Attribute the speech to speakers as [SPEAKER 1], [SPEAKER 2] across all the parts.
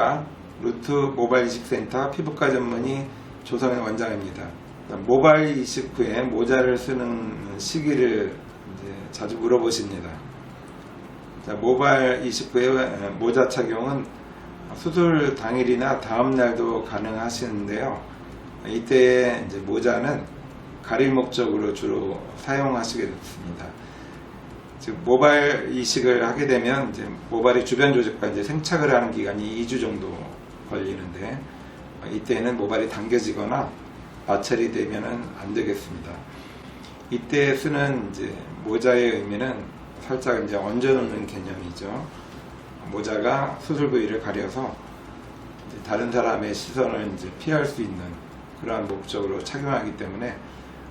[SPEAKER 1] 안녕하십니까. 루트 모바일 이식센터 피부과 전문의 조성현 원장입니다. 모바일 이식 후에 모자를 쓰는 시기를 자주 물어보십니다. 자, 모바일 이식 후에 모자 착용은 수술 당일이나 다음 날도 가능하시는데요. 이때 모자는 가릴 목적으로 주로 사용하시게 됩니다. 즉 모바일 이식을 하게 되면 이제 모발의 주변 조직과 이제 생착을 하는 기간이 2주 정도 걸리는데 어, 이때는 모발이 당겨지거나 마찰이 되면은 안 되겠습니다. 이때 쓰는 이제 모자의 의미는 살짝 이제 얹어놓는 개념이죠. 모자가 수술 부위를 가려서 다른 사람의 시선을 이제 피할 수 있는 그러한 목적으로 착용하기 때문에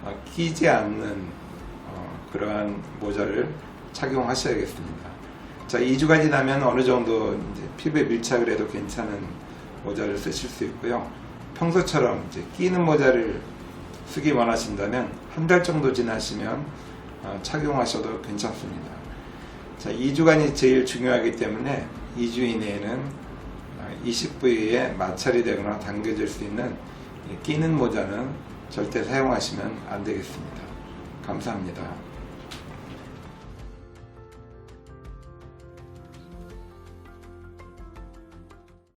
[SPEAKER 1] 어, 끼지 않는 어, 그러한 모자를 착용하셔야겠습니다. 자, 2주가 지나면 어느 정도 이제 피부에 밀착을 해도 괜찮은 모자를 쓰실 수 있고요. 평소처럼 이제 끼는 모자를 쓰기 원하신다면 한 달 정도 지나시면 어, 착용하셔도 괜찮습니다. 자, 2주간이 제일 중요하기 때문에 2주 이내에는 어, 이식 부위에 마찰이 되거나 당겨질 수 있는 이 끼는 모자는 절대 사용하시면 안 되겠습니다. 감사합니다.